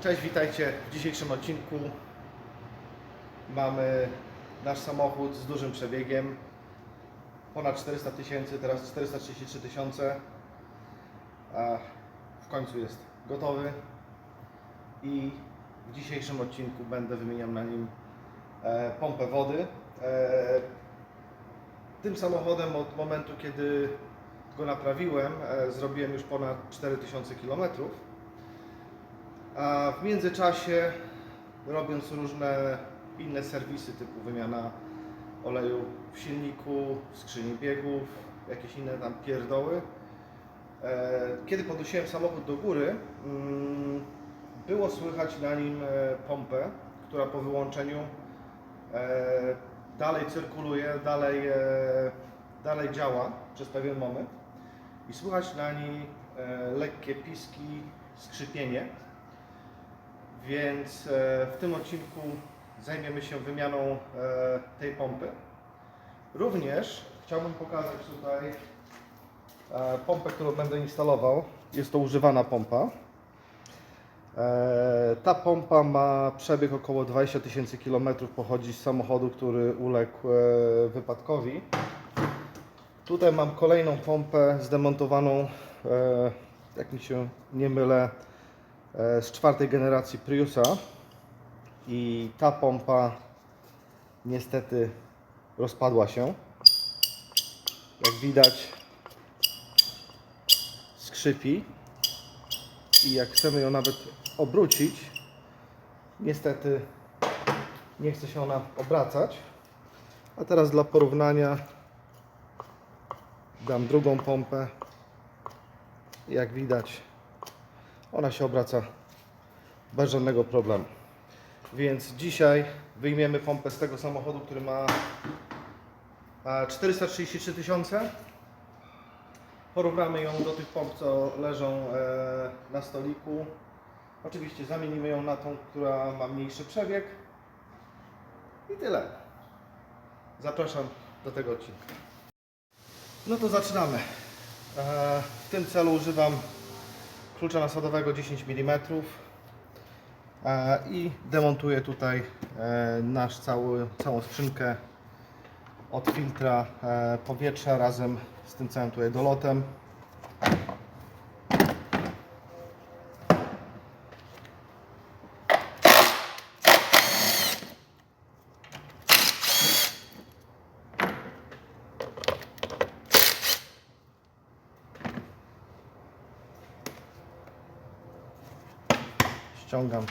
Cześć, witajcie. W dzisiejszym odcinku mamy nasz samochód z dużym przebiegiem. Ponad 400 tysięcy, teraz 433 tysiące. W końcu jest gotowy. I w dzisiejszym odcinku będę wymieniał na nim e, pompę wody. E, tym samochodem od momentu, kiedy go naprawiłem, e, zrobiłem już ponad 4000 kilometrów. A w międzyczasie, robiąc różne inne serwisy typu wymiana oleju w silniku, w skrzyni biegów, jakieś inne tam pierdoły, e, kiedy podnosiłem samochód do góry, mm, było słychać na nim e, pompę, która po wyłączeniu e, dalej cyrkuluje, dalej, dalej działa przez pewien moment i słychać na niej lekkie piski, skrzypienie. Więc e, w tym odcinku zajmiemy się wymianą e, tej pompy. Również chciałbym pokazać tutaj e, pompę, którą będę instalował. Jest to używana pompa. Ta pompa ma przebieg około 20 tysięcy km, pochodzi z samochodu, który uległ wypadkowi. Tutaj mam kolejną pompę zdemontowaną, jak mi się nie mylę, z czwartej generacji Priusa i ta pompa niestety rozpadła się. Jak widać skrzypi i jak chcemy ją nawet obrócić, niestety nie chce się ona obracać. A teraz dla porównania dam drugą pompę. Jak widać ona się obraca bez żadnego problemu. Więc dzisiaj wyjmiemy pompę z tego samochodu, który ma a, 433 tysiące. Porównamy ją do tych pomp, co leżą e, na stoliku. Oczywiście zamienimy ją na tą, która ma mniejszy przebieg. I tyle. Zapraszam do tego odcinka. No to zaczynamy. E, W tym celu używam klucza nasadowego 10 mm e, i demontuję tutaj e, nasz cały, całą skrzynkę od filtra e, powietrza razem z tym całym tutaj dolotem. Ściągam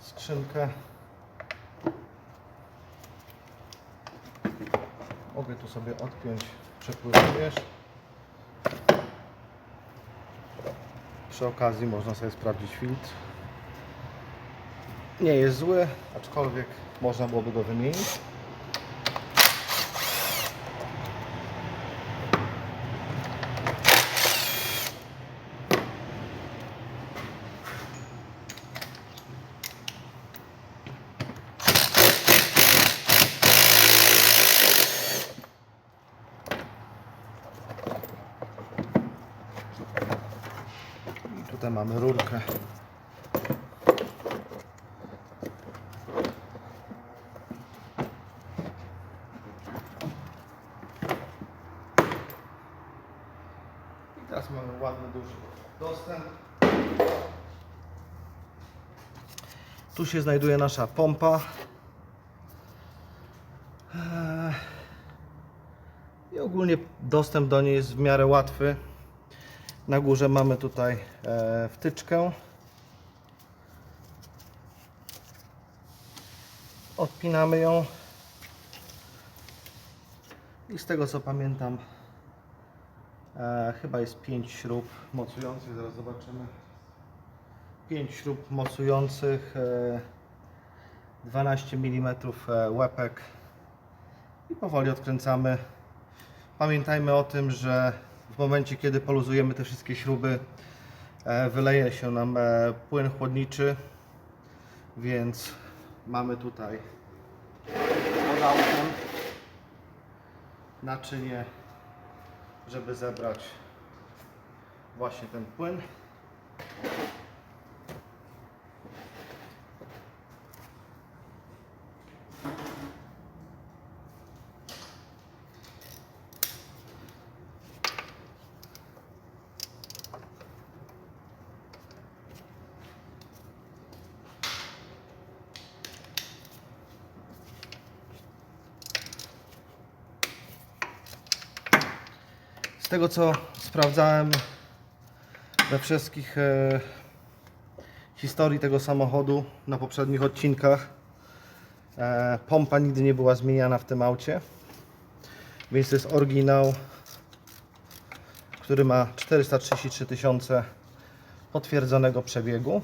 skrzynkę. Mogę tu sobie odpiąć przepływowiesz. Przy okazji można sobie sprawdzić filtr. Nie jest zły, aczkolwiek można byłoby go wymienić. I tutaj mamy rurkę. I teraz mamy ładny, duży dostęp. Tu się znajduje nasza pompa. Eee, I ogólnie dostęp do niej jest w miarę łatwy. Na górze mamy tutaj e, wtyczkę. Odpinamy ją. I z tego co pamiętam, e, chyba jest 5 śrub mocujących. Zaraz zobaczymy. 5 śrub mocujących, e, 12 mm e, łepek i powoli odkręcamy. Pamiętajmy o tym, że w momencie, kiedy poluzujemy te wszystkie śruby, e, wyleje się nam e, płyn chłodniczy, więc mamy tutaj naczynie, żeby zebrać właśnie ten płyn. Tego co sprawdzałem we wszystkich e, historii tego samochodu na poprzednich odcinkach, e, pompa nigdy nie była zmieniana w tym aucie. Więc to jest oryginał, który ma 433 tysiące potwierdzonego przebiegu.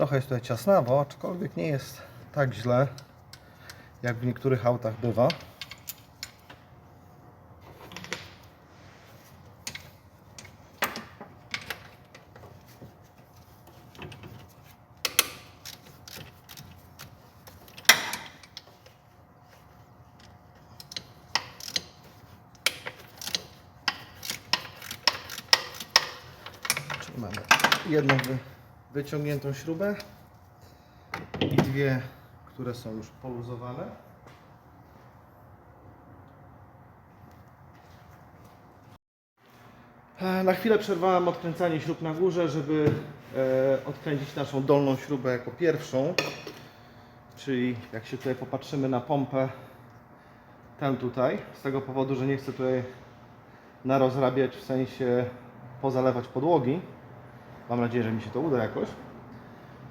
Trochę jest tutaj ciasnawo, aczkolwiek nie jest tak źle, jak w niektórych autach bywa. Mamy jedną wyciągniętą śrubę i dwie, które są już poluzowane. E, Na chwilę przerwałem odkręcanie śrub na górze, żeby e, odkręcić naszą dolną śrubę jako pierwszą. Czyli jak się tutaj popatrzymy na pompę, tę tutaj, z tego powodu, że nie chcę tutaj narozrabiać, w sensie pozalewać podłogi. Mam nadzieję, że mi się to uda jakoś.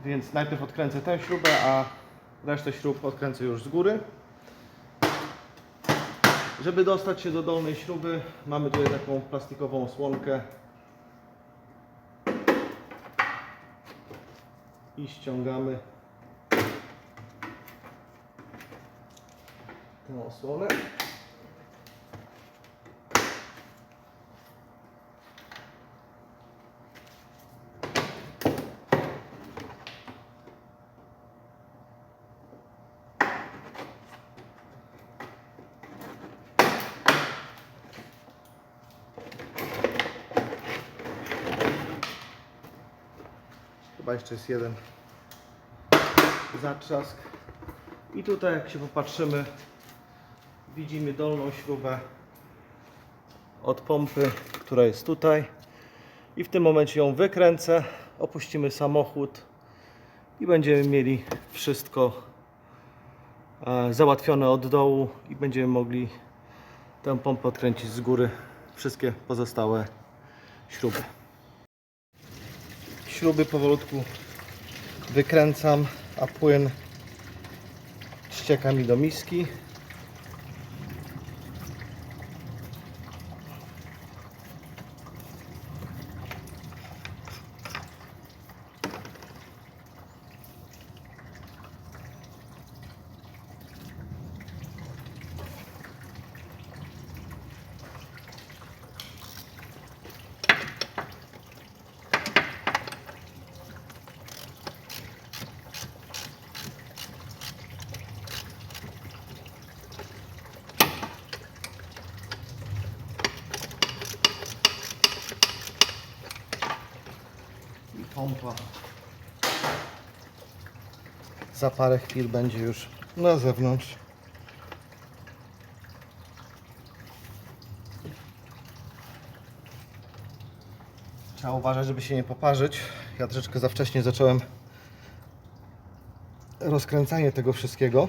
Więc najpierw odkręcę tę śrubę, a resztę śrub odkręcę już z góry. Żeby dostać się do dolnej śruby, mamy tutaj taką plastikową osłonkę. I ściągamy tę osłonę. Chyba jeszcze jest jeden zatrzask. I tutaj jak się popatrzymy, widzimy dolną śrubę od pompy, która jest tutaj. I w tym momencie ją wykręcę, opuścimy samochód i będziemy mieli wszystko e, załatwione od dołu i będziemy mogli tę pompę odkręcić z góry. Wszystkie pozostałe śruby śruby powolutku wykręcam, a płyn ścieka mi do miski. Pompa za parę chwil będzie już na zewnątrz. Trzeba uważać, żeby się nie poparzyć. Ja troszeczkę za wcześnie zacząłem rozkręcanie tego wszystkiego.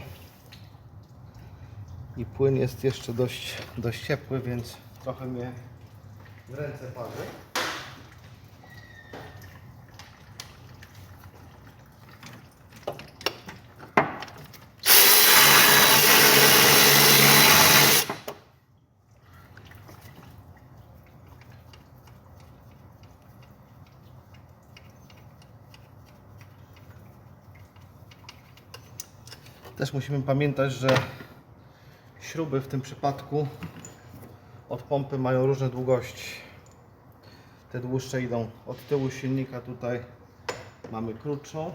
I płyn jest jeszcze dość, dość ciepły, więc trochę mnie w ręce parzy. Też musimy pamiętać, że śruby w tym przypadku od pompy mają różne długości. Te dłuższe idą od tyłu silnika, tutaj mamy krótszą.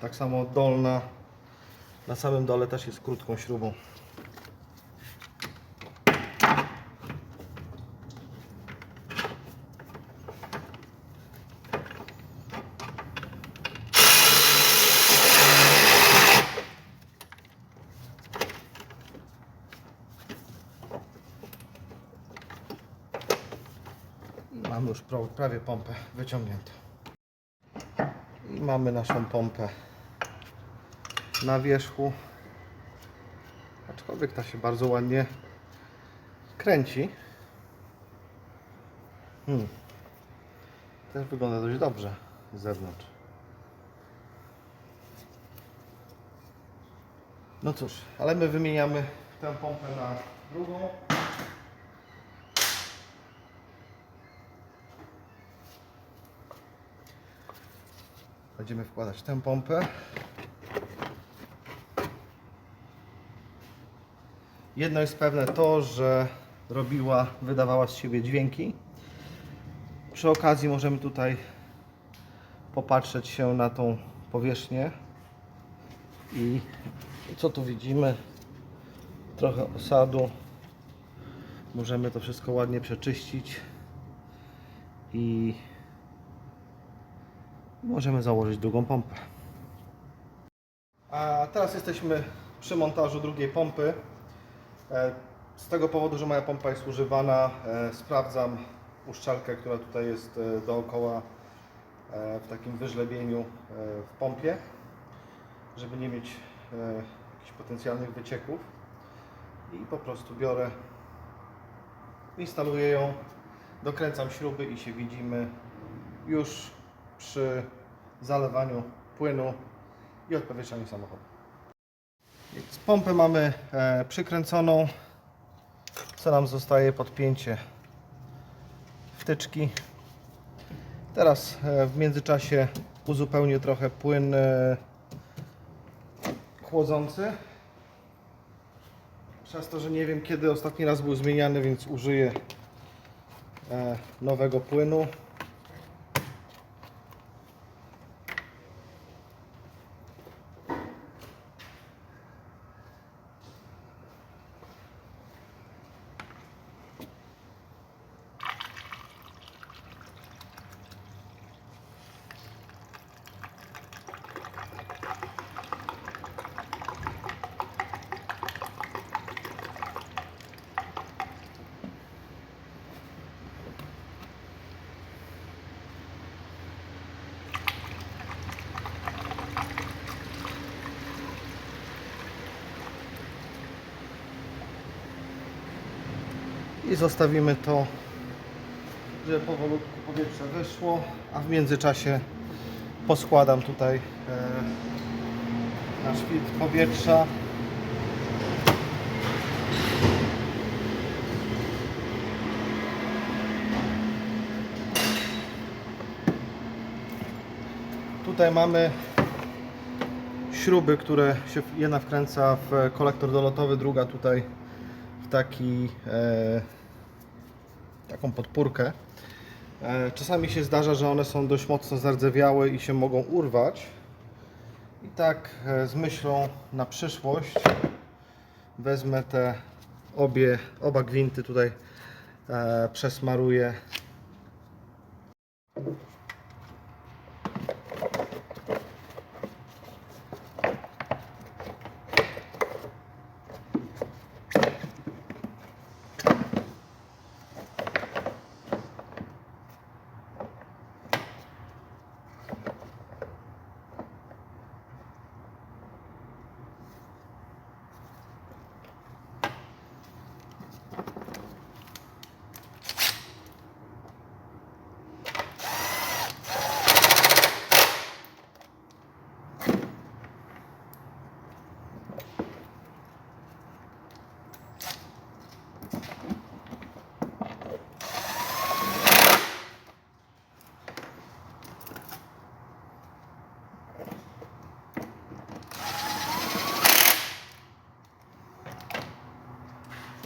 Tak samo dolna na samym dole też jest krótką śrubą. I Mamy już pra- prawie pompę wyciągniętą. I mamy naszą pompę na wierzchu. Aczkolwiek ta się bardzo ładnie kręci. Hmm. Też wygląda dość dobrze z zewnątrz. No cóż, ale my wymieniamy tę pompę na drugą. Będziemy wkładać tę pompę. Jedno jest pewne to, że robiła, wydawała z siebie dźwięki. Przy okazji możemy tutaj popatrzeć się na tą powierzchnię i co tu widzimy? Trochę osadu. Możemy to wszystko ładnie przeczyścić i możemy założyć drugą pompę. A teraz jesteśmy przy montażu drugiej pompy. E, Z tego powodu, że moja pompa jest używana, e, sprawdzam uszczelkę, która tutaj jest e, dookoła w takim wyżlebieniu w pompie, żeby nie mieć jakichś potencjalnych wycieków. I po prostu biorę, instaluję ją, dokręcam śruby i się widzimy już przy zalewaniu płynu i odpowietrzaniu samochodu. Więc pompę mamy e, przykręconą. Co nam zostaje? Podpięcie wtyczki. Teraz e, w międzyczasie uzupełnię trochę płyn e, chłodzący. Przez to, że nie wiem kiedy ostatni raz był zmieniany, więc użyję nowego płynu. I zostawimy to, żeby powolutku powietrze wyszło, a w międzyczasie poskładam tutaj e, nasz filtr powietrza. Tutaj mamy śruby, które się jedna wkręca w kolektor dolotowy, druga tutaj taki, e, taką podpórkę. E, czasami się zdarza, że one są dość mocno zardzewiałe i się mogą urwać. I tak e, z myślą na przyszłość wezmę te obie, oba gwinty tutaj e, przesmaruję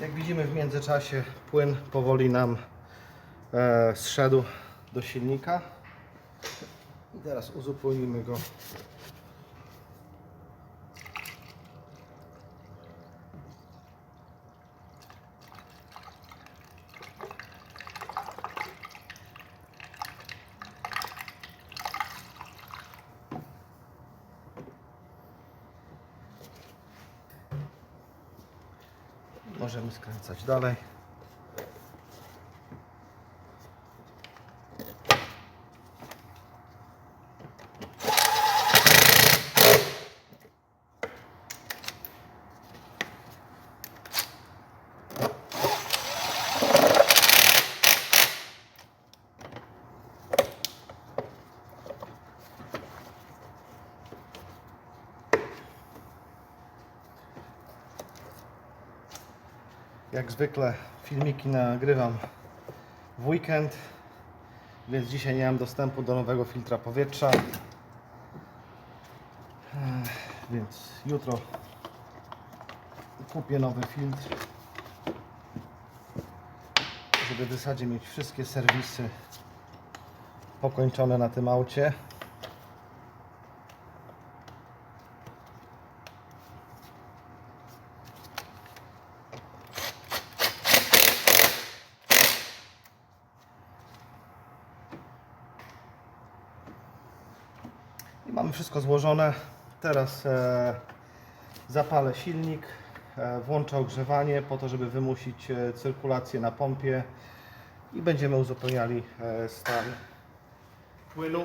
Jak widzimy w międzyczasie płyn powoli nam e, zszedł do silnika. I teraz uzupełnimy go Możemy skręcać dalej. Jak zwykle filmiki nagrywam w weekend, więc dzisiaj nie mam dostępu do nowego filtra powietrza. Więc jutro kupię nowy filtr, żeby w zasadzie mieć wszystkie serwisy pokończone na tym aucie. I mamy wszystko złożone. Teraz e, zapalę silnik, e, włączę ogrzewanie po to, żeby wymusić e, cyrkulację na pompie i będziemy uzupełniali e, stan płynu.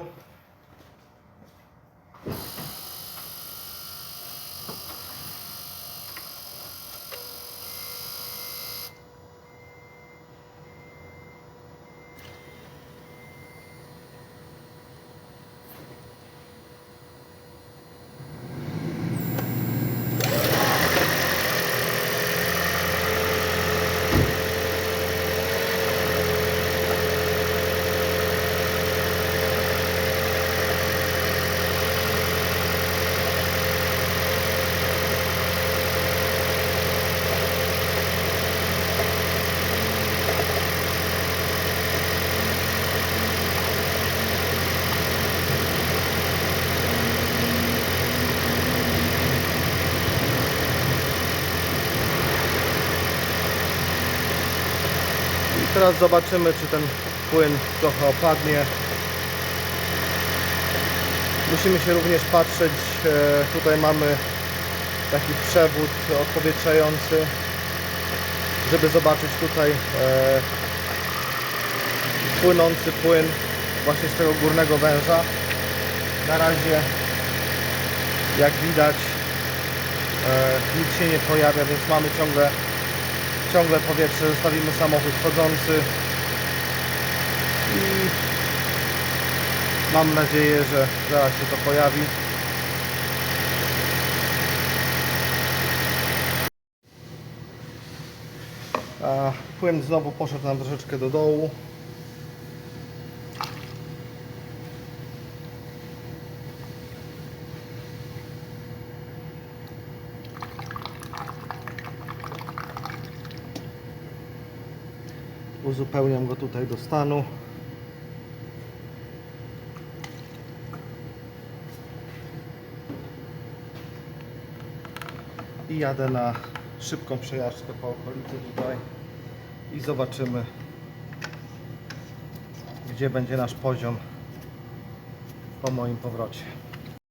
Teraz zobaczymy, czy ten płyn trochę opadnie. Musimy się również patrzeć, e, tutaj mamy taki przewód odpowietrzający, żeby zobaczyć tutaj e, płynący płyn właśnie z tego górnego węża. Na razie, jak widać, e, nic się nie pojawia, więc mamy ciągle ciągle powietrze, zostawimy samochód chodzący i mam nadzieję, że zaraz się to pojawi. Płyn znowu poszedł nam troszeczkę do dołu. Uzupełniam go tutaj do stanu. I jadę na szybką przejażdżkę po okolicy tutaj i zobaczymy gdzie będzie nasz poziom po moim powrocie.